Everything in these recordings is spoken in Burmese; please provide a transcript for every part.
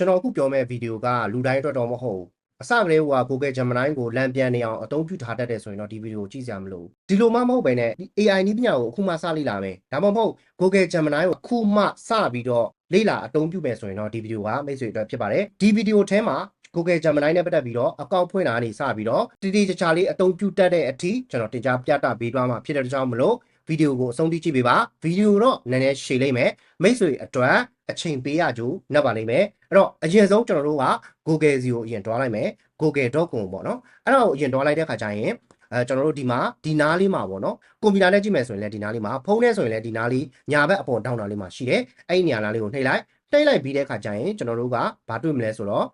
ကျွန်တော်အခုပြောမယ့်ဗီဒီယိုကလူတိုင်းအတွက်တော့မဟုတ်ဘူးအစကတည်းက Google Gemini ကိုလမ်းပြန်နေအောင်အသုံးပြုထားတတ်တယ်ဆိုရင်တော့ဒီဗီဒီယိုကိုကြည့်စရာမလိုဘူးဒီလိုမှမဟုတ်ပဲနဲ့ဒီ AI နည်းပညာကိုအခုမှစလေ့လာမယ်ဒါမှမဟုတ် Google Gemini ကိုအခုမှစပြီးတော့လေ့လာအသုံးပြုမယ်ဆိုရင်တော့ဒီဗီဒီယိုကမိတ်ဆွေအတွက်ဖြစ်ပါတယ်ဒီဗီဒီယိုထဲမှာ Google Gemini နဲ့ပတ်သက်ပြီးတော့အကောင့်ဖွင့်တာကနေစပြီးတော့တတိတခြားလေးအသုံးပြုတတ်တဲ့အထိကျွန်တော်တင် जा ပြတာပေးသွားမှာဖြစ်တဲ့ကြောင့်မလို့ဗီဒီယိုကိုအဆုံးထိကြည့်ပေးပါဗီဒီယိုတော့နည်းနည်းရှည်လိမ့်မယ်မိတ်ဆွေအတွက် အချိန်ပေးရကြိုးနှက်ပါလိမ့်မယ်အဲ့တော့အရင်ဆုံးကျွန်တော်တို့က Google စီကိုအရင်တွားလိုက်မယ် google.com ပေါ့နော်အဲ့ဒါကိုအရင်တွားလိုက်တဲ့ခါကျရင်အဲကျွန်တော်တို့ဒီမှာဒီနားလေးမှာပေါ့နော်ကွန်ပျူတာနဲ့ကြည့်မယ်ဆိုရင်လည်းဒီနားလေးမှာဖုန်းနဲ့ဆိုရင်လည်းဒီနားလေးညာဘက်အပေါ်တောင်းတာလေးမှာရှိတယ်အဲ့ဒီနေရာနားလေးကိုနှိပ်လိုက်နှိပ်လိုက်ပြီးတဲ့ခါကျရင်ကျွန်တော်တို့ကဘာတွေ့မလဲဆိုတော့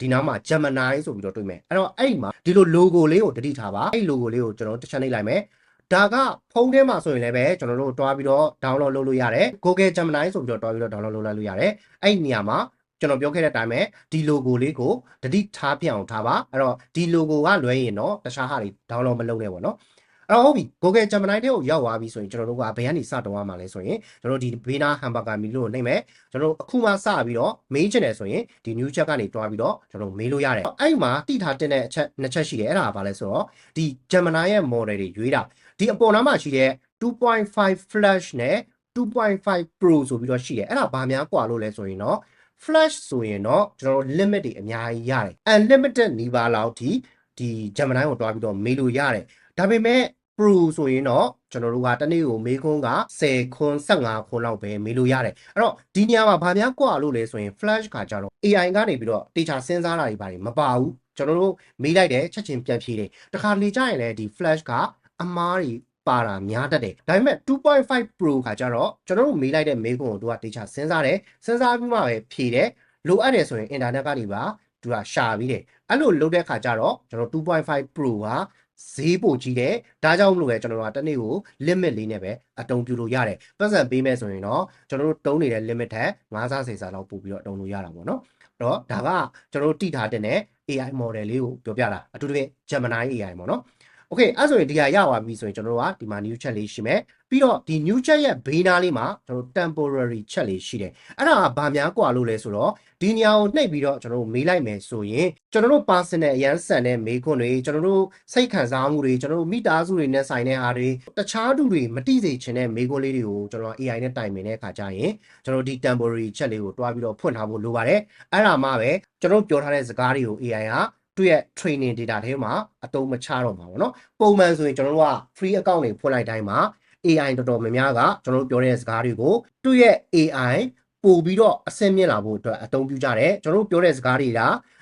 ဒီနားမှာ Gemini ဆိုပြီးတော့တွေ့မယ်အဲ့တော့အဲ့ဒီမှာဒီလို logo လေးကိုတတိထားပါအဲ့ logo လေးကိုကျွန်တော်တစ်ချက်နှိပ်လိုက်မယ် ဒါကဖုန်းထဲမှာဆိုရင်လည်းပဲကျွန်တော်တို့တွားပြီးတော့ download လုပ်လို့ရတယ် Google Gemini ဆိုပြီးတော့တွားပြီးတော့ download လုပ်လိုက်လို့ရတယ်အဲ့ဒီနေရာမှာကျွန်တော်ပြောခဲ့တဲ့အတိုင်းပဲဒီ logo လေးကိုတတိထားပြအောင်ထားပါအဲ့တော့ဒီ logo ကလွဲရင်တော့တခြားဟာတွေ download မလုပ်နဲ့ပေါ့နော်အဲ့တော့ဟုတ်ပြီ Google Gemini ထဲကိုရောက်သွားပြီဆိုရင်ကျွန်တော်တို့ကဘယ်ကနေစတော့ရမှာလဲဆိုရင်ကျွန်တော်တို့ဒီ Bena Hamburger Meal ကိုနှိပ်မယ်ကျွန်တော်တို့အခုမှစပြီးတော့ main channel ဆိုရင်ဒီ new chat ကနေတွားပြီးတော့ကျွန်တော်မေးလို့ရတယ်အဲ့မှာတိထားတင်တဲ့အချက်နှစ်ချက်ရှိတယ်အဲ့ဒါကဘာလဲဆိုတော့ဒီ Gemini ရဲ့ model တွေရွေးတာ ဒီအပေါ်နားမှာရှိတဲ့2.5 flash နဲ့2.5 pro ဆိုပြီးတော့ရှိတယ်အဲ့ဒါဘာများกว่าလို့လဲဆိုရင်တော့ flash ဆိုရင်တော့ကျွန်တော်တို့ limit တွေအများကြီးရတယ် unlimited နီးပါးလောက်ထိဒီ Gemini ကိုတွားပြီးတော့မေးလို့ရတယ်ဒါပေမဲ့ pro ဆိုရင်တော့ကျွန်တော်တို့ကတနေ့ကိုမေးခွန်းက10ခွန်း15ခွန်းလောက်ပဲမေးလို့ရတယ်အဲ့တော့ဒီနေရာမှာဘာများกว่าလို့လဲဆိုရင် flash ကကြတော့ AI ကနေပြီးတော့တေချာစဉ်းစားတာတွေဘာတွေမပါဘူးကျွန်တော်တို့မေးလိုက်တယ်ချက်ချင်းပြန်ဖြေတယ်တခါလေကြရင်လည်းဒီ flash က အမားတွေပါတာများတတ်တယ်ဒါပေမဲ့2.5 Pro ခါကျတော့ကျွန်တော်တို့မေးလိုက်တဲ့မေးခွန်းကိုသူကတေချာစဉ်းစားတယ်စဉ်းစားပြီးမှပဲဖြေတယ်လိုအပ်တယ်ဆိုရင်အင်တာနက်ကနေပါသူကရှာပြီးတယ်အဲ့လိုလုပ်တဲ့ခါကျတော့ကျွန်တော်2.5 Pro ကဈေးပိုကြီးတယ်ဒါကြောင့်မလို့ပဲကျွန်တော်တို့ကတစ်နေ့ကို limit လေးနဲ့ပဲအတုံးပြလို့ရတယ်ပတ်စံပေးမယ်ဆိုရင်တော့ကျွန်တော်တို့တုံးနေတဲ့ limit ထက်9ဆ10ဆလောက်ပို့ပြီးတော့အတုံးလို့ရတာပေါ့နော်အဲ့တော့ဒါကကျွန်တော်တို့တိထားတဲ့ AI model လေးကိုပြောပြတာအထူးသဖြင့် Gemini AI ပေါ့နော် โอเคအဲ့ဆိုရင်ဒီဟာရသွားပြီဆိုရင်ကျွန်တော်တို့ကဒီမှာ new chat လေးရှိမယ်ပြီးတော့ဒီ new chat ရဲ့ဘေးနားလေးမှာကျွန်တော်တို့ temporary chat လေးရှိတယ်အဲ့ဒါကဘာများกว่าလို့လဲဆိုတော့ဒီနေရာကိုနှိပ်ပြီးတော့ကျွန်တော်တို့မေးလိုက်မယ်ဆိုရင်ကျွန်တော်တို့ personal အရန်ဆန်တဲ့မေးခွန်းတွေကျွန်တော်တို့စိတ်ခံစားမှုတွေကျွန်တော်တို့မိသားစုတွေနဲ့ဆိုင်တဲ့အားတွေတခြားသူတွေမတိစေချင်တဲ့မေးခွန်းလေးတွေကိုကျွန်တော် AI နဲ့တိုင်ပင်တဲ့အခါကျရင်ကျွန်တော်ဒီ temporary chat လေးကိုတွားပြီးတော့ဖွင့်ထားဖို့လိုပါတယ်အဲ့ဒါမှပဲကျွန်တော်ပြောထားတဲ့စကားတွေကို AI က သူ့ရဲ့ training data ထဲမှာအသုံးမချတော့မှာပေါ့နော်ပုံမှန်ဆိုရင်ကျွန်တော်တို့က free account တွေဖွင့်လိုက်တိုင်းမှာ AI တော်တော်များများကကျွန်တော်တို့ပြောတဲ့စကားတွေကိုသူ့ရဲ့ AI ပို့ပြီးတော့အဆင့်မြင့်လာဖို့အတွက်အသုံးပြုကြတယ်ကျွန်တော်တို့ပြောတဲ့စကားတွေက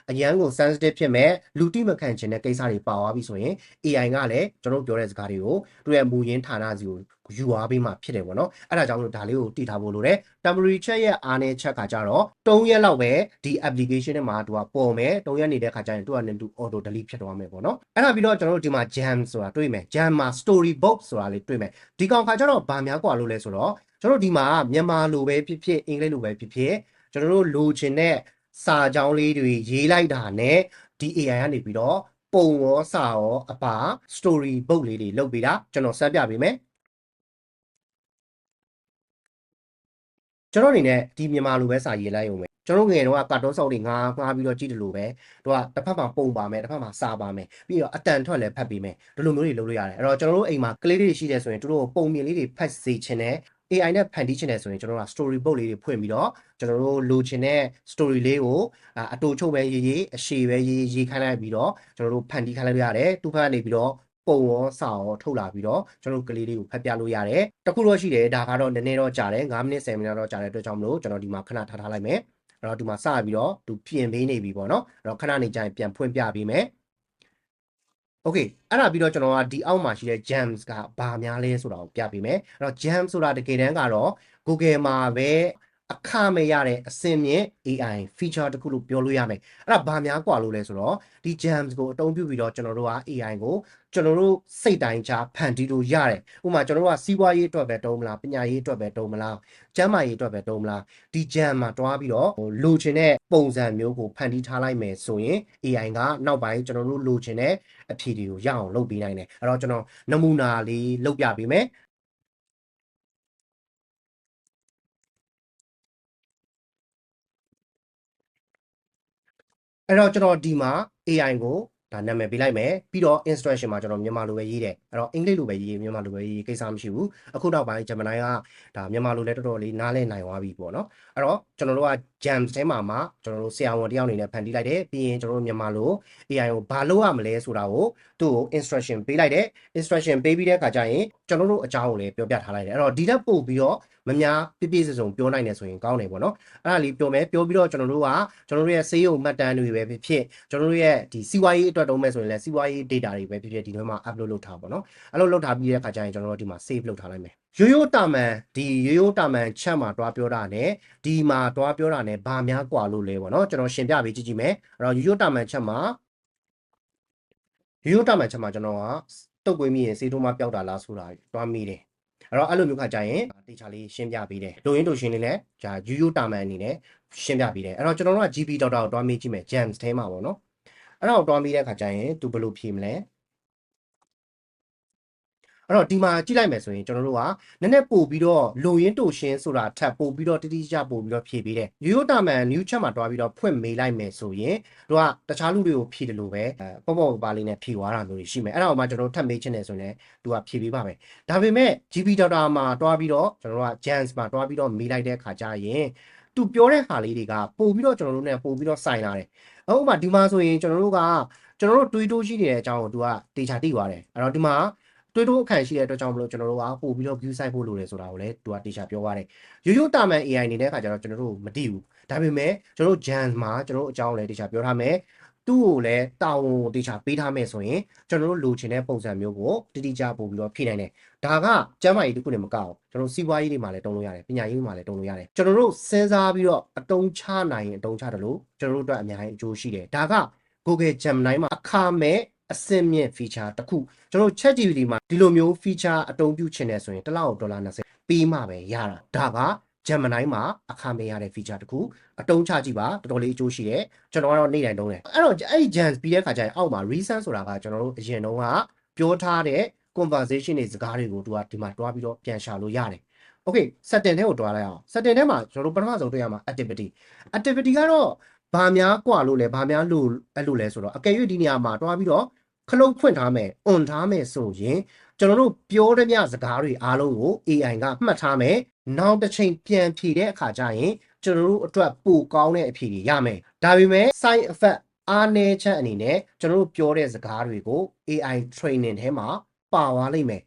အရန်ကို sensitive ဖြစ်မဲ့လူတိမခံချင်တဲ့ကိစ္စတွေပါသွားပြီဆိုရင် AI ကလည်းကျွန်တော်တို့ပြောတဲ့စကားတွေကိုသူ့ရဲ့မူရင်းဌာနစီကိုယူသွားပေးမှဖြစ်တယ်ပေါ့နော်အဲ့ဒါကြောင့်လို့ဒါလေးကိုတည်ထားဖို့လိုတယ် temporary check ရဲ့အားနည်းချက်ကကြတော့3ရက်လောက်ပဲဒီ application ထဲမှာသူကပေါ်မယ်3ရက်နေတဲ့ခါကျရင်သူကလည်းသူ auto delete ဖြစ်သွားမယ်ပေါ့နော်အဲ့ဒါပြီးတော့ကျွန်တော်တို့ဒီမှာ jam ဆိုတာတွေ့မယ် jam မှာ storybook ဆိုတာလေးတွေ့မယ်ဒီကောင်ခါကျတော့ဗာများกว่าလို့လဲဆိုတော့ကျွန်တော်တို့ဒီမှာမြန်မာလိုပဲဖြစ်ဖြစ်အင်္ဂလိပ်လိုပဲဖြစ်ဖြစ်ကျွန်တော်တို့လိုချင်တဲ့ စာကြောင်းလေးတွေရေးလိုက်တာနဲ့ဒီ AI ကနေပြီးတော့ပုံရောစာရောအပါ story book လေးတွေလုပ်ပေးတာကျွန်တော်ဆက်ပြပေးမယ်ကျွန်တော်အနေနဲ့ဒီမြန်မာလိုပဲစာရေးလိုက်ရုံပဲကျွန်တော်ငယ်တော့ကာတွန်းဆောက်တွေငါငါပြီးတော့ကြည့်တယ်လို့ပဲတို့ကတစ်ဖက်မှာပုံပါမယ်တစ်ဖက်မှာစာပါမယ်ပြီးတော့အတန်ထွက်လည်းဖတ်ပေးမယ်ဒီလိုမျိုးတွေလုပ်လို့ရတယ်အဲ့တော့ကျွန်တော်တို့အိမ်မှာကလေးတွေရှိတယ်ဆိုရင်တို့ပုံမြင်လေးတွေဖတ်စေချင်တယ် AI နဲ့ဖန်တီးချင်တယ်ဆိုရင်ကျွန်တော်တို့က story book လေးတွေဖွင့်ပြီးတော့ကျွန်တော်တို့လိုချင်တဲ့ story လေးကိုအတူချုပ်ပဲရေးရေးအရှည်ပဲရေးရေးခိုင်းလိုက်ပြီးတော့ကျွန်တော်တို့ဖန်တီးခိုင်းလိုက်ရတယ်သူဖက်ကနေပြီးတော့ပုံရောစာရောထုတ်လာပြီးတော့ကျွန်တော်တို့ကလေးလေးကိုဖတ်ပြလို့ရတယ်တခုတော့ရှိတယ်ဒါကတော့နည်းနည်းတော့ကြာတယ်9မိနစ်10မိနစ်တော့ကြာတဲ့အတွက်ကြောင့်မလို့ကျွန်တော်ဒီမှာခဏထားထားလိုက်မယ်အဲ့တော့ဒီမှာစပြီးတော့သူပြင်ပေးနေပြီပေါ့နော်အဲ့တော့ခဏနေကြရင်ပြန်ဖွင့်ပြပေးမယ် Okay အဲ့ဒါပြီးတော့ကျွန်တော်ကဒီအောက်မှာရှိတဲ့ gems ကဘာများလဲဆိုတာကိုပြပေးမယ်အဲ့တော့ gem ဆိုတာတကယ်တမ်းကတော့ Google မှာပဲ အခမဲ့ရတဲ့အစင်မြင့် AI feature တခုလို့ပြောလို့ရမယ်အဲ့ဒါဘာများกว่าလို့လဲဆိုတော့ဒီ gems ကိုအသုံးပြုပြီးတော့ကျွန်တော်တို့က AI ကိုကျွန်တော်တို့စိတ်တိုင်းချဖန်တီးလို့ရတယ်ဥပမာကျွန်တော်တို့ကစီးပွားရေးအတွက်ပဲတုံးမလားပညာရေးအတွက်ပဲတုံးမလားကျန်းမာရေးအတွက်ပဲတုံးမလားဒီ gem မှာတွားပြီးတော့လိုချင်တဲ့ပုံစံမျိုးကိုဖန်တီးထားလိုက်မယ်ဆိုရင် AI ကနောက်ပိုင်းကျွန်တော်တို့လိုချင်တဲ့အဖြေတွေကိုရအောင်လုပ်ပေးနိုင်တယ်အဲ့တော့ကျွန်တော်နမူနာလေးလုပ်ပြပေးမယ် အဲ့တော့ကျွန်တော်ဒီမှာ AI ကိုဒါနာမည်ပေးလိုက်မယ်ပြီးတော့ instruction မှာကျွန်တော်မြန်မာလိုပဲရေးတယ်အဲ့တော့အင်္ဂလိပ်လိုပဲရေးမြန်မာလိုပဲရေးကိစ္စမရှိဘူးအခုနောက်ပိုင်း Gemini ကဒါမြန်မာလိုလည်းတော်တော်လေးနားလည်နိုင်သွားပြီပေါ့နော်အဲ့တော့ကျွန်တော်တို့က Gems ထဲမှာမှာကျွန်တော်တို့ဆရာဝန်တယောက်အနေနဲ့ဖန်တီးလိုက်တယ်ပြီးရင်ကျွန်တော်တို့မြန်မာလို AI ကိုဘာလုပ်ရမလဲဆိုတာကိုသူ့ကို instruction ပေးလိုက်တယ် instruction ပေးပြီးတဲ့အခါကျရင်ကျွန်တော်တို့အကြောင်းကိုလည်းပြောပြထားလိုက်တယ်အဲ့တော့ဒီတက်ပို့ပြီးတော့မများပြည့်ပြည့်စုံစုံပြောနိုင်တယ်ဆိုရင်ကောင်းတယ်ပေါ့နော်အဲ့ဒါလေးပြောမယ်ပြောပြီးတော့ကျွန်တော်တို့ကကျွန်တော်တို့ရဲ့စေးရုံမှတ်တမ်းတွေပဲဖြစ်ဖြစ်ကျွန်တော်တို့ရဲ့ဒီစီးပွားရေးအတွက်တုံးမဲ့ဆိုရင်လည်းစီးပွားရေး data တွေပဲဖြစ်ဖြစ်ဒီထဲမှာ upload လုပ်ထားပါတော့အဲ့လိုလုပ်ထားပြီးတဲ့အခါကျရင်ကျွန်တော်တို့ဒီမှာ save လုပ်ထားလိုက်မယ်ရိုးရိုးတာမန်ဒီရိုးရိုးတာမန်ချက်မှာတွားပြောတာ ਨੇ ဒီမှာတွားပြောတာ ਨੇ ဘာများกว่าလို့လဲပေါ့နော်ကျွန်တော်ရှင်းပြပေးကြည့်ကြည့်မယ်အဲ့တော့ရိုးရိုးတာမန်ချက်မှာရိုးရိုးတာမန်ချက်မှာကျွန်တော်ကတုတ်ကွေးမိရင်စေးထိုးမပျောက်တာလားဆိုတာတွားမိတယ်အဲ့တော့အဲ့လိုမျိုးခါကြရင်တေချာလေးရှင်းပြပေးတယ်လိုရင်းတို့ရှင်းလေးလည်းဂျာရိုးရိုးတာမန်အနေနဲ့ရှင်းပြပေးတယ်အဲ့တော့ကျွန်တော်တို့က GP Data ကိုတွားမိကြည့်မယ် Gems ထဲမှာပေါ့နော်အဲ့တော့တွားမိတဲ့ခါကျရင်သူဘယ်လိုဖြေမလဲ အဲ့တော့ဒီမှာကြည့်လိုက်မယ်ဆိုရင်ကျွန်တော်တို့ကနည်းနည်းပို့ပြီးတော့လုံရင်းတိုရှင်းဆိုတာထပ်ပို့ပြီးတော့တိတိကျကျပို့ပြီးတော့ဖြည့်ပေးတယ်ရိုးရိုးတာမန် new chat မှာတွားပြီးတော့ဖွင့်မေးလိုက်မယ်ဆိုရင်တို့ကတခြားလူတွေကိုဖြည့်တယ်လို့ပဲပေါ့ပေါ့ပါလေးနဲ့ဖြည့်သွားတာမျိုးတွေရှိမယ်အဲ့ဒါကိုမှကျွန်တော်တို့ထပ်မေးချင်တယ်ဆိုရင်သူကဖြည့်ပေးပါမယ်ဒါပေမဲ့ GP data မှာတွားပြီးတော့ကျွန်တော်တို့က Jans မှာတွားပြီးတော့မေးလိုက်တဲ့အခါကျရင်သူပြောတဲ့ဟာလေးတွေကပို့ပြီးတော့ကျွန်တော်တို့ ਨੇ ပို့ပြီးတော့စိုင်လာတယ်အခုမှဒီမှာဆိုရင်ကျွန်တော်တို့ကကျွန်တော်တို့တွေးတိုးရှိနေတဲ့အကြောင်းကိုသူကတေချာသိသွားတယ်အဲ့တော့ဒီမှာ တွေးတိုးအခန့်ရှိတဲ့အတွက်ကြောင့်မလို့ကျွန်တော်တို့ကပို့ပြီးတော့ view site ဖို့လိုတယ်ဆိုတာကိုလည်းသူကတေချာပြောသွားတယ်ရိုးရိုးတာမန် AI နေတဲ့အခါကျတော့ကျွန်တော်တို့မသိဘူးဒါပေမဲ့ကျွန်တော်တို့ Jans မှာကျွန်တော်တို့အကြောင်းလည်းတေချာပြောထားမယ်သူ့ကိုလည်းတာဝန်ကိုတေချာပေးထားမယ်ဆိုရင်ကျွန်တော်တို့လိုချင်တဲ့ပုံစံမျိုးကိုတိတိကျပို့ပြီးတော့ဖြည့်နိုင်တယ်ဒါကကျမ်းမာရေးတစ်ခုနဲ့မကောက်ကျွန်တော်စီးပွားရေးတွေမှာလည်းတုံးလို့ရတယ်ပညာရေးမှာလည်းတုံးလို့ရတယ်ကျွန်တော်တို့စဉ်းစားပြီးတော့အတုံးချနိုင်ရင်အတုံးချတယ်လို့ကျွန်တော်တို့အတွက်အများကြီးအကျိုးရှိတယ်ဒါက Google Gemini မှာအခမဲ့ အစင်မြင့် feature တစ်ခုကျွန်တော် ChatGPT မှာဒီလိုမျိုး feature အသုံးပြုချင်တယ်ဆိုရင်တစ်လောက်ဒေါ်လာ20ပေးမှပဲရတာဒါက Gemini မှာအခမဲ့ရတဲ့ feature တစ်ခုအတုံးချကြည့်ပါတော်တော်လေးအကျိုးရှိတယ်ကျွန်တော်ကတော့နေ့တိုင်းတုံးတယ်အဲ့တော့အဲ့ဒီ Jans ပြီးတဲ့ခါကျရင်အောက်မှာ reason ဆိုတာကကျွန်တော်တို့အရင်တုန်းကပြောထားတဲ့ conversation တွေစကားတွေကိုသူကဒီမှာတွားပြီးတော့ပြန်ရှာလို့ရတယ် okay setting ထဲကိုတွားလိုက်အောင် setting ထဲမှာကျွန်တော်တို့ပထမဆုံးတွေ့ရမှာ activity activity ကတော့ဘာများกว่าလို့လဲဘာများလို့အဲ့လိုလဲဆိုတော့အကယ်၍ဒီနေရာမှာတွားပြီးတော့ ခလုတ်ဖွင့်ထားမယ် on ထားမယ်ဆိုရင်ကျွန်တော်တို့ပြောတဲ့မြစကားတွေအားလုံးကို AI ကမှတ်ထားမယ်နောက်တစ်ချိန်ပြန်ဖြေတဲ့အခါကျရင်ကျွန်တော်တို့အတွက်ပိုကောင်းတဲ့အဖြေတွေရမယ်ဒါပေမဲ့ side effect အားနည်းချက်အနေနဲ့ကျွန်တော်တို့ပြောတဲ့စကားတွေကို AI training ထဲမှာပါသွားလိမ့်မယ်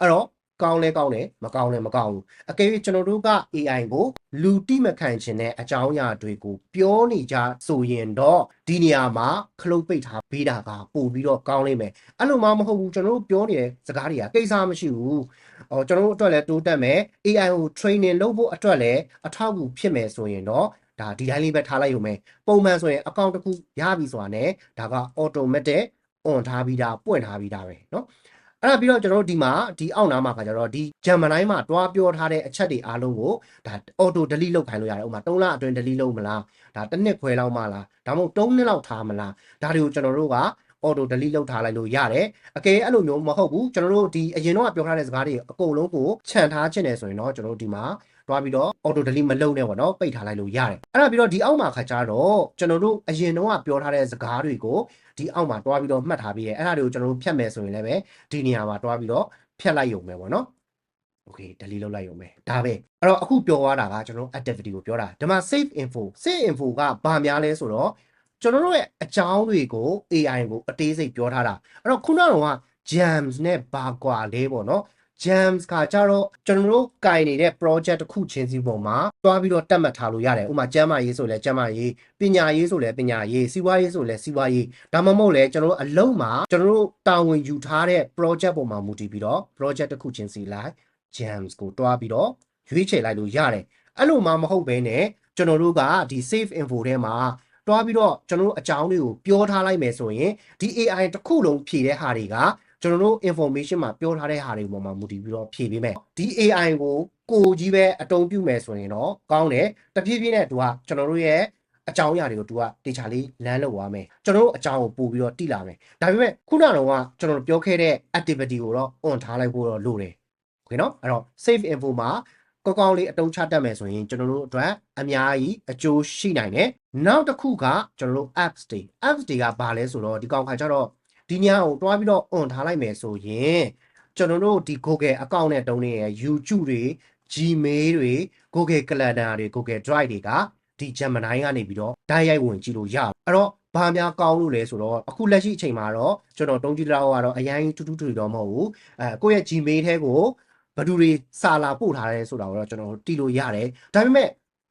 အဲ့တော့ ကောင်းလဲကောင်းတယ်မကောင်းလဲမကောင်းဘူးအကယ်၍ကျွန်တော်တို့က AI ကိုလူတိမခံခြင်းတဲ့အကြောင်းအရာတွေကိုပြောနေကြဆိုရင်တော့ဒီနေရာမှာခလုတ်ပိတ်ထားပေးတာကပို့ပြီးတော့ကောင်းလိမ့်မယ်အဲ့လိုမှမဟုတ်ဘူးကျွန်တော်တို့ပြောနေတဲ့စကားတွေကကိစ္စမရှိဘူးဟောကျွန်တော်တို့အတွက်လည်းတိုးတက်မယ် AI ကို training လုပ်ဖို့အတွက်လည်းအထောက်အကူဖြစ်မယ်ဆိုရင်တော့ဒါဒီတိုင်းလေးပဲထားလိုက်ရုံပဲပုံမှန်ဆိုရင် account တစ်ခုရပြီဆိုတာ ਨੇ ဒါက automatic on ထားပြီးသားပွင့်ထားပြီးသားပဲเนาะ အဲ့ဒါပြီးတော့ကျွန်တော်တို့ဒီမှာဒီအောက်နားမှာခါကြတော့ဒီ Gemini မှာတွားပြောထားတဲ့အချက်တွေအားလုံးကိုဒါ auto delete လုပ်ခိုင်းလို့ရတယ်ဥပမာ3လအတွင်း delete လုပ်မလားဒါတစ်နှစ်ခွဲလောက်မှလားဒါမှမဟုတ်3နှစ်လောက်ထားမလားဒါတွေကိုကျွန်တော်တို့က auto delete လုပ်ထားလိုက်လို့ရတယ်အကယ်အဲ့လိုမျိုးမဟုတ်ဘူးကျွန်တော်တို့ဒီအရင်တော့ပြောထားတဲ့စကားတွေအကုန်လုံးကိုခြံထားခြင်းတယ်ဆိုရင်တော့ကျွန်တော်တို့ဒီမှာ တွားပြီးတော့ auto delete မလုပ်နဲ့ပေါ့နော်ပိတ်ထားလိုက်လို့ရတယ်အဲ့ဒါပြီးတော့ဒီအောက်မှာခါကြတော့ကျွန်တော်တို့အရင်တော့ပြောထားတဲ့စကားတွေကိုဒီအောက်မှာတွားပြီးတော့မှတ်ထားပြီးရဲအဲ့ဒါတွေကိုကျွန်တော်တို့ဖြတ်မယ်ဆိုရင်လည်းပဲဒီနေရာမှာတွားပြီးတော့ဖြတ်လိုက်ရုံပဲပေါ့နော် okay delete လုပ်လိုက်ရုံပဲဒါပဲအဲ့တော့အခုပြောသွားတာကကျွန်တော်တို့ activity ကိုပြောတာဒီမှာ save info save info ကဘာများလဲဆိုတော့ကျွန်တော်တို့ရဲ့အကြောင်းတွေကို AI ကိုအသေးစိတ်ပြောထားတာအဲ့တော့ခုနကတော့ jams နဲ့ဘာကွာလဲပေါ့နော် jams ကကြတော့ကျွန်တော်တို့ကင်နေတဲ့ project တစ်ခုချင်းစီပုံမှာတွားပြီးတော့တက်မှတ်ထားလို့ရတယ်ဥပမာကျမ်းမာရေးဆိုလဲကျမ်းမာရေးပညာရေးဆိုလဲပညာရေးစီးပွားရေးဆိုလဲစီးပွားရေးဒါမှမဟုတ်လဲကျွန်တော်တို့အလုံးမှာကျွန်တော်တို့တာဝန်ယူထားတဲ့ project ပုံမှာမူတည်ပြီးတော့ project တစ်ခုချင်းစီလိုက် jams ကိုတွားပြီးတော့ရွေးချယ်လိုက်လို့ရတယ်အဲ့လိုမှမဟုတ်ဘဲနဲ့ကျွန်တော်တို့ကဒီ save info ထဲမှာတွားပြီးတော့ကျွန်တော်တို့အကြောင်းတွေကိုပြောထားလိုက်မယ်ဆိုရင်ဒီ AI တစ်ခုလုံးဖြည့်တဲ့ဟာတွေက ကျွန်တော်တို့ information မှာပြောထားတဲ့ဟာတွေပေါ်မှာမူတည်ပြီးတော့ဖြည့်ပေးမယ်ဒီ AI ကိုကိုကြီးပဲအတုံးပြုမယ်ဆိုရင်တော့ကောင်းတယ်တဖြည်းဖြည်းနဲ့သူကကျွန်တော်တို့ရဲ့အကြောင်းအရာတွေကိုသူကတေချာလေးလမ်းလောက်သွားမယ်ကျွန်တော်တို့အကြောင်းကိုပို့ပြီးတော့တိလာမယ်ဒါပေမဲ့ခုနကတော့ကကျွန်တော်တို့ပြောခဲ့တဲ့ activity ကိုတော့ on ထားလိုက်ဖို့တော့လိုတယ်โอเคเนาะအဲ့တော့ save info မှာ ကောင်းကောင်းလေးအတုံးချတတ်မယ်ဆိုရင်ကျွန်တော်တို့အတွက်အများကြီးအကျိုးရှိနိုင်တယ်နောက်တစ်ခုကကျွန်တော်တို့ apps တွေ apps တွေကဘာလဲဆိုတော့ဒီကောင်ခါကျတော့ ဒီညကိုတွားပြီးတော့ on ထားလိုက်မယ်ဆိုရင်ကျွန်တော်တို့ဒီ Google account နဲ့တုံးနေရ YouTube တွေ Gmail တွေ Google Calendar တွေ Google Drive တွေကဒီ Gemini ကနေပြီးတော့ဓာတ်ရိုက်ဝင်ကြည့်လို့ရအောင်အဲ့တော့ဘာများကောင်းလို့လဲဆိုတော့အခုလက်ရှိအချိန်မှာတော့ကျွန်တော်တုံးကြည့်တော့ကတော့အရင်တူတူတူတော့မဟုတ်ဘူးအဲကိုယ့်ရဲ့ Gmail ထဲကိုဘယ်သူတွေစာလာပို့ထားတယ်ဆိုတာကိုတော့ကျွန်တော်တီးလို့ရတယ်ဒါပေမဲ့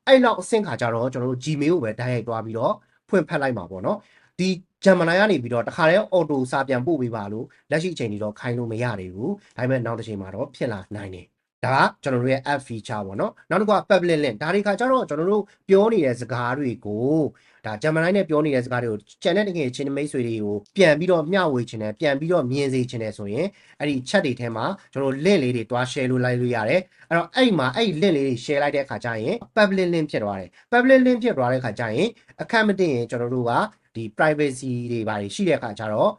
အဲ့လောက်အဆင့်ခါကျတော့ကျွန်တော်တို့ Gmail ကိုပဲဓာတ်ရိုက်သွားပြီးတော့ဖွင့်ဖက်လိုက်မှာပေါ့နော်ဒီ Gemini ကနေပြီးတော့တခါတည်း auto စာပြန်ပို့ပေးပါလို့လက်ရှိအချိန်ကြီးတော့ခိုင်းလို့မရသေးဘူးဒါပေမဲ့နောက်တစ်ချိန်မှာတော့ဖြစ်လာနိုင်တယ်ဒါကကျွန်တော်တို့ရဲ့ app feature ပေါ့နော်နောက်တစ်ခုက public link ဒါတွေကကျတော့ကျွန်တော်တို့ပြောနေတဲ့စကားတွေကိုဒါ Gemini နဲ့ပြောနေတဲ့စကားတွေကို channel တကယ်ချင်းမိတ်ဆွေတွေကိုပြန်ပြီးတော့မျှဝေချင်တယ်ပြန်ပြီးတော့မြင်စေချင်တယ်ဆိုရင်အဲ့ဒီ chat တွေထဲမှာကျွန်တော် link လေးတွေတွား share လို့လိုက်လို့ရတယ်အဲ့တော့အဲ့ဒီမှာအဲ့ဒီ link လေးတွေ share လိုက်တဲ့အခါကျရင် public link ဖြစ်သွားတယ် public link ဖြစ်သွားတဲ့အခါကျရင်အခက်မတင်ရင်ကျွန်တော်တို့က ဒီ privacy တွေဘာတွေရှိတဲ့အခါကျတော့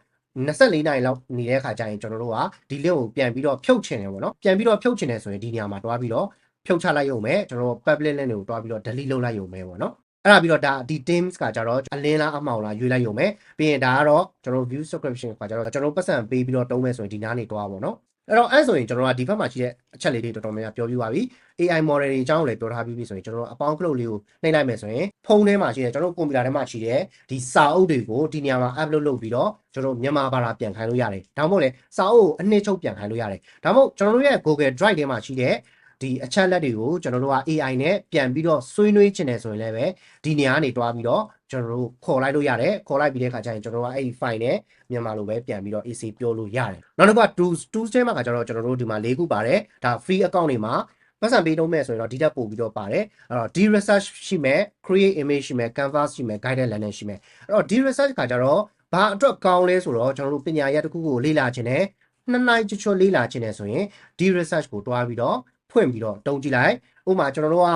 24နိုင်လောက်နေတဲ့အခါကျရင်ကျွန်တော်တို့ကဒီ link ကိုပြန်ပြီးတော့ဖြုတ်ချင်တယ်ပေါ့နော်ပြန်ပြီးတော့ဖြုတ်ချင်တယ်ဆိုရင်ဒီနေရာမှာတွားပြီးတော့ဖြုတ်ချလိုက်ရုံပဲကျွန်တော်တို့ public link တွေကိုတွားပြီးတော့ delete လုပ်လိုက်ရုံပဲပေါ့နော်အဲ့ဒါပြီးတော့ဒါဒီ teams ကကြတော့အလင်းလားအမှောင်လားရွေးလိုက်ရုံပဲပြီးရင်ဒါကတော့ကျွန်တော် view subscription ကကြတော့ကျွန်တော်ပတ်စံပေးပြီးတော့တုံးမယ်ဆိုရင်ဒီနားနေတွားပါတော့ အဲ့တော့အဲ့ဆိုရင်ကျွန်တော်ကဒီဘက်မှာရှိတဲ့အချက်လေးတွေတော်တော်များများပြောပြပါပြီ AI model တွေအကြောင်းကိုလည်းပြောထားပြီးပြီဆိုရင်ကျွန်တော်တို့အပေါင်းကလုတ်လေးကိုနှိပ်လိုက်မယ်ဆိုရင်ဖုန်းထဲမှာရှိတဲ့ကျွန်တော်တို့ကွန်ပျူတာထဲမှာရှိတဲ့ဒီစာအုပ်တွေကိုဒီနေရာမှာ upload လုပ်ပြီးတော့ကျွန်တော်တို့မြန်မာဘာသာပြန်ခိုင်းလို့ရတယ်ဒါမှမဟုတ်လေစာအုပ်ကိုအနှစ်ချုပ်ပြန်ခိုင်းလို့ရတယ်ဒါမှမဟုတ်ကျွန်တော်တို့ရဲ့ Google Drive ထဲမှာရှိတဲ့ ဒီအချက်လက်တွေကိုကျွန်တော်တို့က AI နဲ့ပြန်ပြီးတော့ဆွေးနွေးချင်တယ်ဆိုရင်လည်းပဲဒီနေရာကနေတွားပြီးတော့ကျွန်တော်တို့ခေါ်လိုက်လို့ရတယ်ခေါ်လိုက်ပြီးတဲ့အခါကျရင်ကျွန်တော်တို့ကအဲ့ဒီ file နဲ့မြန်မာလိုပဲပြန်ပြီးတော့ AC ပြောလို့ရတယ်နောက်တစ်ခုက tools tools ထဲမှာကကျတော့ကျွန်တော်တို့ဒီမှာ၄ခုပါတယ်ဒါ free account တွေမှာပတ်စံပေးတော့မဲ့ဆိုရင်တော့ဒီတက်ပို့ပြီးတော့ပါတယ်အဲ့တော့ D research ရှိမယ် create image ရှိမယ် canvas ရှိမယ် guided learning ရှိမယ်အဲ့တော့ D research ကကြတော့ဘာအတွက်ကောင်းလဲဆိုတော့ကျွန်တော်တို့ပညာရပ်တစ်ခုကိုလေ့လာခြင်းနဲ့နှစ်နိုင်ချွတ်ချွတ်လေ့လာခြင်းနဲ့ဆိုရင် D research ကိုတွားပြီးတော့ ဖွင့်ပြီးတော့တုံးကြည့်လိုက်ဥပမာကျွန်တော်တို့က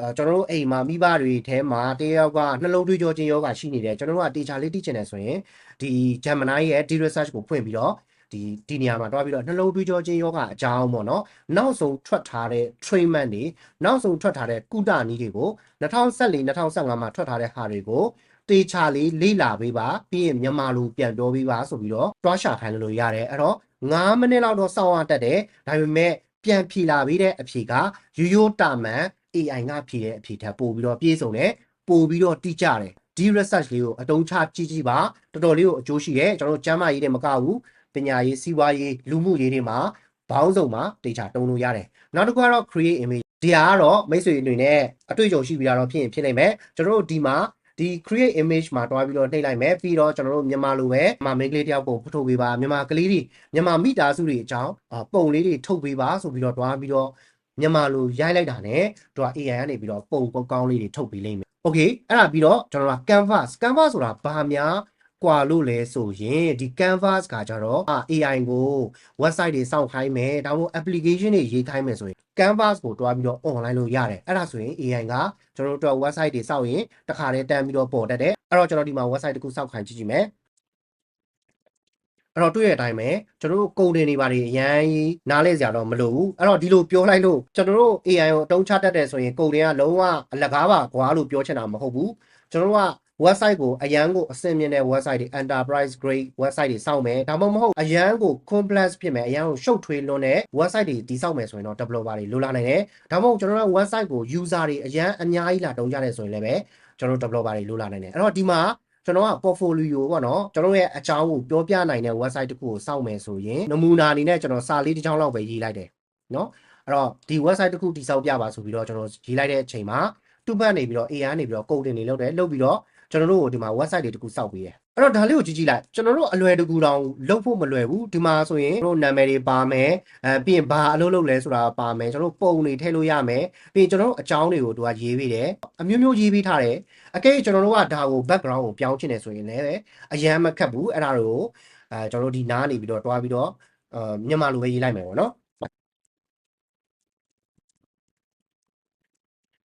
အဲကျွန်တော်တို့အိမ်မှာမိဘတွေထဲမှာတယောက်ကနှလုံးသွေးကြောခြင်းယောဂရှိနေတယ်ကျွန်တော်တို့ကတေချာလေးသိချင်တယ်ဆိုရင်ဒီ Gemini ရဲ့ D research ကိုဖွင့်ပြီးတော့ဒီဒီနေရာမှာတွားပြီးတော့နှလုံးသွေးကြောခြင်းယောဂအကြောင်းပေါ့နော်နောက်ဆုံးထွက်ထားတဲ့ treatment တွေနောက်ဆုံးထွက်ထားတဲ့ကုသနည်းတွေကို2014 2015မှာထွက်ထားတဲ့ဟာတွေကိုတေချာလေးလေ့လာပေးပါပြီးရင်မြန်မာလိုပြန်ပြောပေးပါဆိုပြီးတော့တွားရှာခိုင်းလို့ရတယ်အဲ့တော့9မိနစ်လောက်တော့စောင့်ရတတ်တယ်ဒါပေမဲ့ ပြန်ဖြေလာပြီးတဲ့အဖြေကရိုးရိုးတာမန် AI ကဖြေတဲ့အဖြေထက်ပိုပြီးတော့ပြည့်စုံတယ်ပိုပြီးတော့တိကျတယ်ဒီ research လေးကိုအတုံးချကြည့်ကြည့်ပါတော်တော်လေးကိုအကျိုးရှိတယ်ကျွန်တော်တို့ကျမ်းမာရေးတွေမကဘူးပညာရေးစီးပွားရေးလူမှုရေးတွေမှာဘောင်းစုံမှာတေချာတုံးလို့ရတယ်နောက်တစ်ခုကတော့ create image ဒီဟာကတော့မိတ်ဆွေအနေနဲ့အတွေ့အကြုံရှိပြီးတော့ဖြစ်ရင်ဖြစ်နိုင်မယ်ကျွန်တော်တို့ဒီမှာ ဒီ create image မှာတွားပြီးတော့နှိပ်လိုက်မယ်ပြီးတော့ကျွန်တော်တို့မြန်မာလိုပဲမြန်မာမိန်းကလေးတယောက်ကိုဖထုတ်ပေးပါမြန်မာကလေးတွေမြန်မာမိသားစုတွေအကြောင်းပုံလေးတွေထုတ်ပေးပါဆိုပြီးတော့တွားပြီးတော့မြန်မာလိုရိုက်လိုက်တာ ਨੇ သူက AI ကနေပြီးတော့ပုံကောင်းလေးတွေထုတ်ပေးလိမ့်မယ် Okay အဲ့ဒါပြီးတော့ကျွန်တော်က canvas canvas ဆိုတာဘာများ ကွာလို့လဲဆိုရင်ဒီ canvas ကကြတော့ AI ကို website တွေစောင့်ခိုင်းမယ်ဒါမှမဟုတ် application တွေရေးခိုင်းမယ်ဆိုရင် canvas ကိုတွားပြီးတော့ online လို့ရတယ်အဲ့ဒါဆိုရင် AI ကကျွန်တော်တို့ website တွေစောင့်ရင်တခါတည်းတန်းပြီးတော့ပေါ်တတ်တယ်အဲ့တော့ကျွန်တော်ဒီမှာ website တစ်ခုစောင့်ခိုင်းကြည့်ကြည့်မယ်အဲ့တော့တွေ့ရတဲ့အတိုင်းပဲကျွန်တော်တို့ကုန်တင်တွေပါတွေအရန်ကြီးနားလဲစရာတော့မလိုဘူးအဲ့တော့ဒီလိုပြောလိုက်လို့ကျွန်တော်တို့ AI ကိုအတုံးချတတ်တယ်ဆိုရင်ကုန်တင်ကလုံးဝအလကားပါကွာလို့ပြောချင်တာမဟုတ်ဘူးကျွန်တော်တို့က website ကိုအရန်ကိုအဆင့်မြင့်တဲ့ website တွေ enterprise grade website တွေစောင့်မယ်ဒါမှမဟုတ်အရန်ကို complex ဖြစ်မယ်အရန်ကိုရှုပ်ထွေးလွန်းတဲ့ website တွေတည်ဆောက်မယ်ဆိုရင်တော့ developer တွေလိုလာနိုင်တယ်ဒါမှမဟုတ်ကျွန်တော်တို့ website ကို user တွေအရန်အများကြီးလာတုံးကြတယ်ဆိုရင်လည်းပဲကျွန်တော်တို့ developer တွေလိုလာနိုင်တယ်အဲ့တော့ဒီမှာကျွန်တော်က portfolio ပေါ့နော်ကျွန်တော်ရဲ့အကြောင်းကိုပြောပြနိုင်တဲ့ website တစ်ခုကိုစောင့်မယ်ဆိုရင်နမူနာအနေနဲ့ကျွန်တော်စာလေးတစ်ချောင်းလောက်ပဲရေးလိုက်တယ်နော်အဲ့တော့ဒီ website တစ်ခုတည်ဆောက်ပြပါဆိုပြီးတော့ကျွန်တော်ရေးလိုက်တဲ့အချိန်မှာသူ့ဘက်နေပြီးတော့ AI နေပြီးတော့ coding တွေလုပ်တယ်လုပ်ပြီးတော့ ကျွန်တော်တို့ဒီမှာ website တွေတခုစောက်ပေးတယ်အဲ့တော့ဒါလေးကိုကြည့်ကြည့်လိုက်ကျွန်တော်တို့အလွယ်တကူတောင်လုပ်ဖို့မလွယ်ဘူးဒီမှာဆိုရင်တို့နာမည်တွေပါမယ်အဲပြီးရင်ဘာအလုပ်လုပ်လဲဆိုတာပါမယ်ကျွန်တော်တို့ပုံတွေထည့်လို့ရမယ်ပြီးရင်ကျွန်တော်တို့အကြောင်းတွေကိုသူကရေးပေးတယ်အမျိုးမျိုးရေးပေးထားတယ်အကဲကျွန်တော်တို့ကဒါကို background ကိုပြောင်းချင်တယ်ဆိုရင်လည်းအရန်မခက်ဘူးအဲ့ဒါတွေကိုအဲကျွန်တော်တို့ဒီနားနေပြီးတော့တွားပြီးတော့အာမြန်မာလိုပဲရေးလိုက်မယ်ပေါ့နော်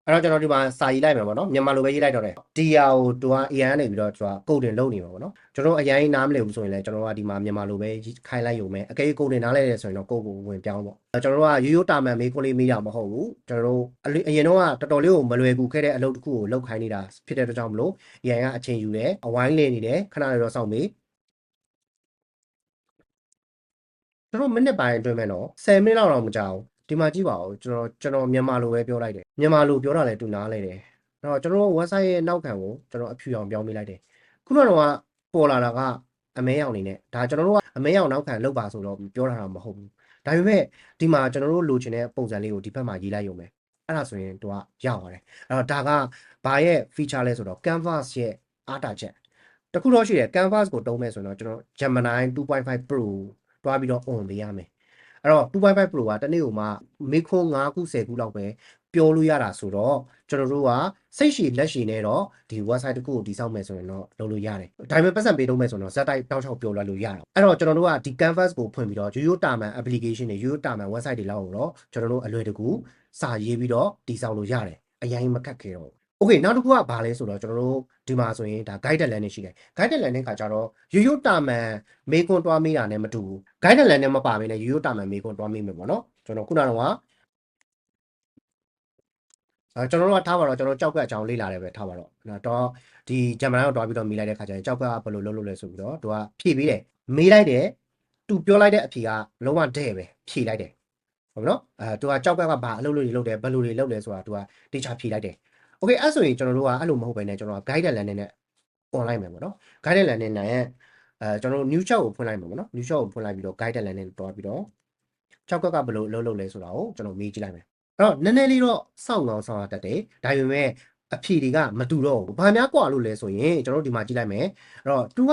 အဲ့တော့ကျွန်တော်ဒီမှာစာရေးလိုက်မယ်ပေါ့နော်မြန်မာလိုပဲရေးလိုက်တော့တယ်ဒီဟာကိုသူက AI ကနေပြီးတော့သူကကုတ်တင်လုပ်နေမှာပေါ့နော်ကျွန်တော်အရင်နားမလည်ဘူးဆိုရင်လည်းကျွန်တော်ကဒီမှာမြန်မာလိုပဲခိုင်းလိုက်ရုံပဲအကယ်ကုတ်တင်နားလဲတယ်ဆိုရင်တော့ကုတ်ကိုဝင်ပြောင်းပေါ့ကျွန်တော်တို့ကရိုးရိုးတာမန်မေးခွန်းလေးမေးတာမဟုတ်ဘူးကျွန်တော်တို့အလအရင်တော့ကတော်တော်လေးကိုမလွယ်ကူခဲ့တဲ့အလုပ်တစ်ခုကိုလုပ်ခိုင်းနေတာဖြစ်တဲ့အတွက်ကြောင့်မလို့ AI ကအချိန်ယူတယ်အဝိုင်းလည်နေတယ်ခဏလေးတော့စောင့်မေးကျွန်တော်မိနစ်ပိုင်းအတွင်းမဲ့တော့10မိနစ်လောက်တော့မကြာဘူး ဒီမှာကြည့်ပါဦးကျွန်တော်ကျွန်တော်မြန်မာလိုပဲပြောလိုက်တယ်မြန်မာလိုပြောတာလည်းတူနားလဲတယ်အဲ့တော့ကျွန်တော် website ရဲ့နောက်ခံကိုကျွန်တော်အဖြူအောင်ပြောင်းပေးလိုက်တယ်ခုနကတော့ပေါ်လာတာကအမဲရောင်နေနဲ့ဒါကျွန်တော်တို့ကအမဲရောင်နောက်ခံလောက်ပါဆိုတော့ပြောတာမဟုတ်ဘူးဒါပေမဲ့ဒီမှာကျွန်တော်တို့လိုချင်တဲ့ပုံစံလေးကိုဒီဘက်မှာရေးလိုက်ရုံပဲအဲ့ဒါဆိုရင်တို့ကရောက်သွားတယ်အဲ့တော့ဒါကဘာရဲ့ feature လဲဆိုတော့ canvas ရဲ့အားတာချက်တခုတော့ရှိတယ် canvas ကိုတုံးမယ်ဆိုတော့ကျွန်တော် Gemini 2.5 Pro တွားပြီးတော့ on ပေးရမယ် အဲ့တော့2.5 Pro ကတနေ့ကိုမှမေခွန်း9ခု10ခုလောက်ပဲပြောလို့ရတာဆိုတော့ကျွန်တော်တို့ကစိတ်ရှည်လက်ရှည်နဲ့တော့ဒီ website တစ်ခုကိုတည်ဆောက်မယ်ဆိုရင်တော့လုပ်လို့ရတယ်။ဒါပေမဲ့ပတ်စံပေးတော့မယ်ဆိုတော့ဇက်တိုက်တောက်ချောက်ပြောလိုက်လို့ရတာ။အဲ့တော့ကျွန်တော်တို့ကဒီ canvas ကိုဖွင့်ပြီးတော့ရိုးရိုးတာမန် application တွေရိုးရိုးတာမန် website တွေလောက်ကိုတော့ကျွန်တော်တို့အလွယ်တကူစာရေးပြီးတော့တည်ဆောက်လို့ရတယ်။အရင်မခက်ခဲတော့ဘူး။ Okay နောက်တစ်ခုကဘာလဲဆိုတော့ကျွန်တော်တို့ဒီမှာဆိုရင်ဒါ guided land နဲ့ရှိတယ် guided land နဲ့ခါကြတော့ရိုးရိုးတာမန်မေခွန်းတွားမိတာနဲ့မတူဘူး guided land နဲ့မပါဘဲနဲ့ရိုးရိုးတာမန်မေခွန်းတွားမိမယ်ပေါ့နော်ကျွန်တော်ခုနကတော့အဲကျွန်တော်တို့ကထားပါတော့ကျွန်တော်ကြောက်ကပ်အကြောင်းလေ့လာတယ်ပဲထားပါတော့နော်တော့ဒီဂျမန်ကိုတွားပြီးတော့မိလိုက်တဲ့ခါကျရင်ကြောက်ကပ်ကဘယ်လိုလုပ်လို့လဲဆိုပြီးတော့သူကဖြည့်ပေးတယ်မေးလိုက်တယ်သူပြောလိုက်တဲ့အဖြေကလုံးဝတဲ့ပဲဖြည့်လိုက်တယ်ဟုတ်ပြီနော်အဲသူကကြောက်ကပ်ကဘာအလုပ်လုပ်တွေလုပ်တယ်ဘယ်လိုတွေလုပ်လဲဆိုတာသူကတေချာဖြည့်လိုက်တယ် Okay အဲ့ဆိုရင်ကျွန်တော်တို့ကအဲ့လိုမဟုတ်ဘဲနဲ့ကျွန်တော်က guided land နဲ့ online မယ်ပေါ့နော် guided land နဲ့အဲကျွန်တော်တို့ new shop ကိုဖွင့်လိုက်မှာပေါ့နော် new shop ကိုဖွင့်လိုက်ပြီးတော့ guided land နဲ့တွားပြီးတော့6ကက်ကဘယ်လိုလုပ်လုပ်လဲဆိုတာကိုကျွန်တော်မေးကြည့်လိုက်မယ်အဲ့တော့နည်းနည်းလေးတော့စောင့်ကောင်းစောင့်ရတတ်တယ်ဒါပေမဲ့အဖြေတွေကမတူတော့ဘူးဘာများกว่าလို့လဲဆိုရင်ကျွန်တော်တို့ဒီမှာကြည့်လိုက်မယ်အဲ့တော့ तू က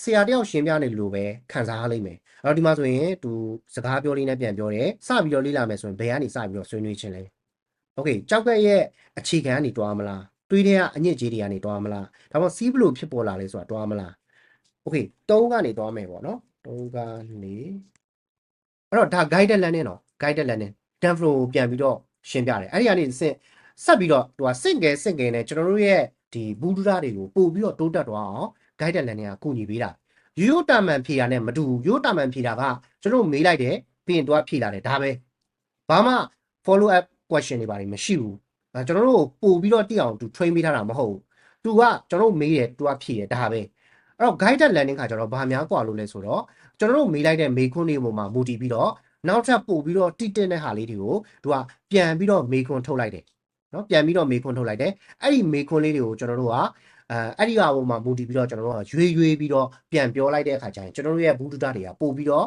ဆရာတယောက်ရှင်းပြနေလို့ပဲခံစားရလိမ့်မယ်အဲ့တော့ဒီမှာဆိုရင် तू စကားပြောလေးနဲ့ပြန်ပြောတယ်စပြီးတော့လေ့လာမယ်ဆိုရင်ဘယ်ကနေစပြီးတော့ဆွေးနွေးခြင်းလဲ โอเคကြောက်ကက်ရဲ့အခြေခံကနေတွားမလားတွေးတဲ့ကအညစ်အကြေးတွေကနေတွားမလားဒါမှမဟုတ်စီးဘလို့ဖြစ်ပေါ်လာလဲဆိုတာတွားမလားโอเค3ကနေတွားမယ်ပေါ့နော်3ကနေအဲ့တော့ဒါ guided land နဲ့နော် guided land နဲ့ dan flow ကိုပြန်ပြီးတော့ရှင်းပြတယ်အဲ့ဒီကနေစဆက်ပြီးတော့သူကစင့်ကဲစင့်ကဲနဲ့ကျွန်တော်တို့ရဲ့ဒီဘူးဒုဒတွေကိုပို့ပြီးတော့တိုးတက်သွားအောင် guided land နဲ့ကကုညီပေးတာရိုးရိုးတာမန်ဖြေတာနဲ့မတူဘူးရိုးတာမန်ဖြေတာကကျွန်တော်မေးလိုက်တယ်ပြီးရင်သူကဖြေလာတယ်ဒါပဲဘာမှ follow up question တွေပါတယ်မရှိဘူးအဲကျွန်တော်တို့ပို့ပြီးတော့တိအောင်သူ train ပေးထားတာမဟုတ်ဘူးသူကကျွန်တော်တို့မေးတယ်သူကဖြည့်တယ်ဒါပဲအဲ့တော့ guided landing ခါကျတော့ဘာများกว่าလို့လဲဆိုတော့ကျွန်တော်တို့မေးလိုက်တဲ့မေးခွန်းတွေပေါ်မှာမူတည်ပြီးတော့နောက်ထပ်ပို့ပြီးတော့တိတက်တဲ့ဟာလေးတွေကိုသူကပြန်ပြီးတော့မေးခွန်းထုတ်လိုက်တယ်နော်ပြန်ပြီးတော့မေးခွန်းထုတ်လိုက်တယ်အဲ့ဒီမေးခွန်းလေးတွေကိုကျွန်တော်တို့ကအဲအဲ့ဒီဟာပေါ်မှာမူတည်ပြီးတော့ကျွန်တော်တို့ကရွေးရွေးပြီးတော့ပြန်ပြောလိုက်တဲ့အခါကျရင်ကျွန်တော်တို့ရဲ့ဘူးတုဒတွေကပို့ပြီးတော့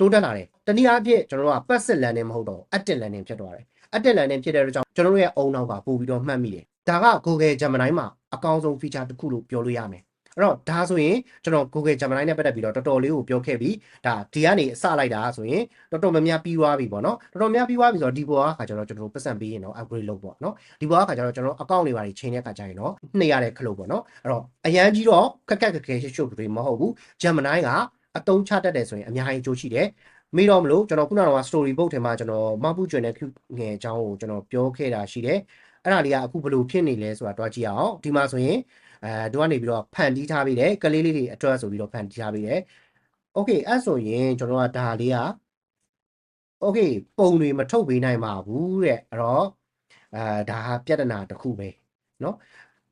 တိုးတက်လာတယ်တနည်းအားဖြင့်ကျွန်တော်တို့က passive landing မဟုတ်တော့ active landing ဖြစ်သွားတယ် active landing ဖြစ်တဲ့အတွက်ကြောင့်ကျွန်တော်တို့ရဲ့အုံနောက်ကပို့ပြီးတော့မှတ်မိတယ်ဒါက Google Gemini မှာအကောင်းဆုံး feature တစ်ခုလို့ပြောလို့ရမယ်အဲ့တော့ဒါဆိုရင်ကျွန်တော် Google Gemini နဲ့ပတ်သက်ပြီးတော့တော်တော်လေးကိုပြောခဲ့ပြီးဒါဒီကနေအစလိုက်တာဆိုရင်တော်တော်များများပြီးသွားပြီပေါ့နော်တော်တော်များပြီးသွားပြီဆိုတော့ဒီပေါ်ကခါကျတော့ကျွန်တော်တို့ပတ်စံပေးရင်တော့ upgrade လုပ်ပေါ့နော်ဒီပေါ်ကခါကျတော့ကျွန်တော် account တွေပါတွေချိန်တဲ့ခါကျရင်တော့နှိပ်ရတဲ့ခလုတ်ပေါ့နော်အဲ့တော့အရန်ကြီးတော့ခက်ခက်ခက်ခဲရှုပ်ရှုပ်တွေမဟုတ်ဘူး Gemini ကအတုံးချတတ်တယ်ဆိုရင်အများကြီးအကျိုးရှိတယ် မေးတော့မလို့ကျွန်တော်ခုနကတော့ story book ထဲမှာကျွန်တော်မပူကျွင်တဲ့ငယ်အကြောင်းကိုကျွန်တော်ပြောခဲ့တာရှိတယ်အဲ့ဒါလေးကအခုဘယ်လိုဖြစ်နေလဲဆိုတာတွားကြည့်အောင်ဒီမှာဆိုရင်အဲတို့ကနေပြီးတော့ဖန်တီးထားပြီးတယ်ကလေးလေးတွေအတွက်ဆိုပြီးတော့ဖန်တီးထားပြီးတယ်โอเคအဲ့ဆိုရင်ကျွန်တော်ကဒါလေးကโอเคပုံတွေမထုတ်ပေးနိုင်ပါဘူးတဲ့အဲ့တော့အဲဒါဟာပြဿနာတစ်ခုပဲเนาะ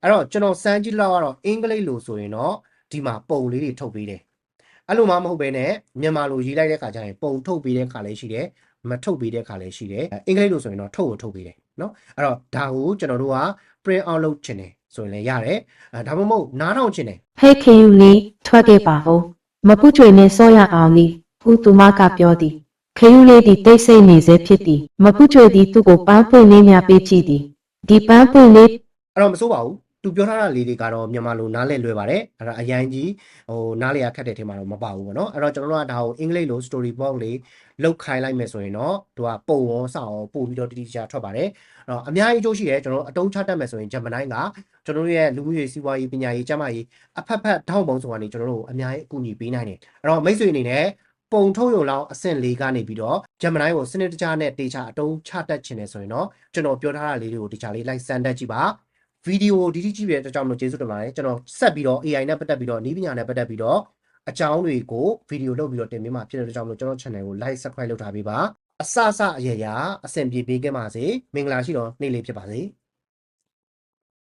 အဲ့တော့ကျွန်တော်စမ်းကြည့်လောက်ကတော့အင်္ဂလိပ်လိုဆိုရင်တော့ဒီမှာပုံလေးတွေထုတ်ပေးတယ် အဲ့လိုမှမဟုတ်ဘဲနဲ့မြန်မာလိုရေးလိုက်တဲ့ခါကျရင်ပုံထုတ်ပေးတဲ့ခါလည်းရှိတယ်မထုတ်ပေးတဲ့ခါလည်းရှိတယ်အင်္ဂလိပ်လိုဆိုရင်တော့ထုတ်ကိုထုတ်ပေးတယ်နော်အဲ့တော့ဒါကိုကျွန်တော်တို့က print out လုပ်ချင်တယ်ဆိုရင်လည်းရတယ်ဒါမှမဟုတ်နားထောင်ချင်တယ်ဟဲ့ခေယူလေးထွက်ခဲ့ပါဦးမပုကျွေနဲ့စောရအောင်နီးဦးသူမကပြောသည်ခေယူလေးသည်တိတ်ဆိတ်နေစေဖြစ်သည်မပုကျွေသည်သူ့ကိုပန်းပွင့်လေးများပေးချီသည်ဒီပန်းပွင့်လေးအဲ့တော့မစိုးပါဘူး သူပြောထားတာလေးတွေကတော့မြန်မာလိုနားလည်လွယ်ပါတယ်အဲ့ဒါအရင်ကြီးဟိုနားလည်ရခက်တဲ့ထဲမှာတော့မပါဘူးပေါ့နော်အဲ့တော့ကျွန်တော်တို့ကဒါကိုအင်္ဂလိပ်လို story box လေးလောက်ခိုင်းလိုက်မယ်ဆိုရင်တော့သူကပုံရောစာရောပို့ပြီးတော့တတိကျထွက်ပါတယ်အဲ့တော့အများကြီးအကျိုးရှိတယ်ကျွန်တော်တို့အတုံးချတတ်မယ်ဆိုရင် Gemini ကကျွန်တော်တို့ရဲ့လူမှုရေးစီးပွားရေးပညာရေးကျန်းမာရေးအဖက်ဖက်ထောက်ပုံစုံကနေကျွန်တော်တို့အများကြီးအကူအညီပေးနိုင်တယ်အဲ့တော့မိတ်ဆွေအနေနဲ့ပုံထုတ်ရုံလောက်အဆင့်၄ကနေပြီးတော့ Gemini ကိုစနစ်တကျနဲ့တေချာအတုံးချတတ်ချင်တယ်ဆိုရင်တော့ကျွန်တော်ပြောထားတာလေးတွေကိုတေချာလေးလိုက်စမ်းတတ်ကြည့်ပါ ဗီဒီယိုဒီဒီကြည့်ပြတဲ့အတွက်ကြောင့်မလို့ကျေးဇူးတင်ပါတယ်ကျွန်တော်ဆက်ပြီးတော့ AI နဲ့ပတ်သက်ပြီးတော့ဤပညာနဲ့ပတ်သက်ပြီးတော့အကြောင်းတွေကိုဗီဒီယိုလုပ်ပြီးတော့တင်ပေးမှာဖြစ်တဲ့အတွက်ကြောင့်မလို့ကျွန်တော် channel ကို like subscribe လုပ်ထားပေးပါအစအစအရရာအဆင်ပြေပေးခဲ့ပါစေမင်္ဂလာရှိတော်နေ့လေးဖြစ်ပါစေ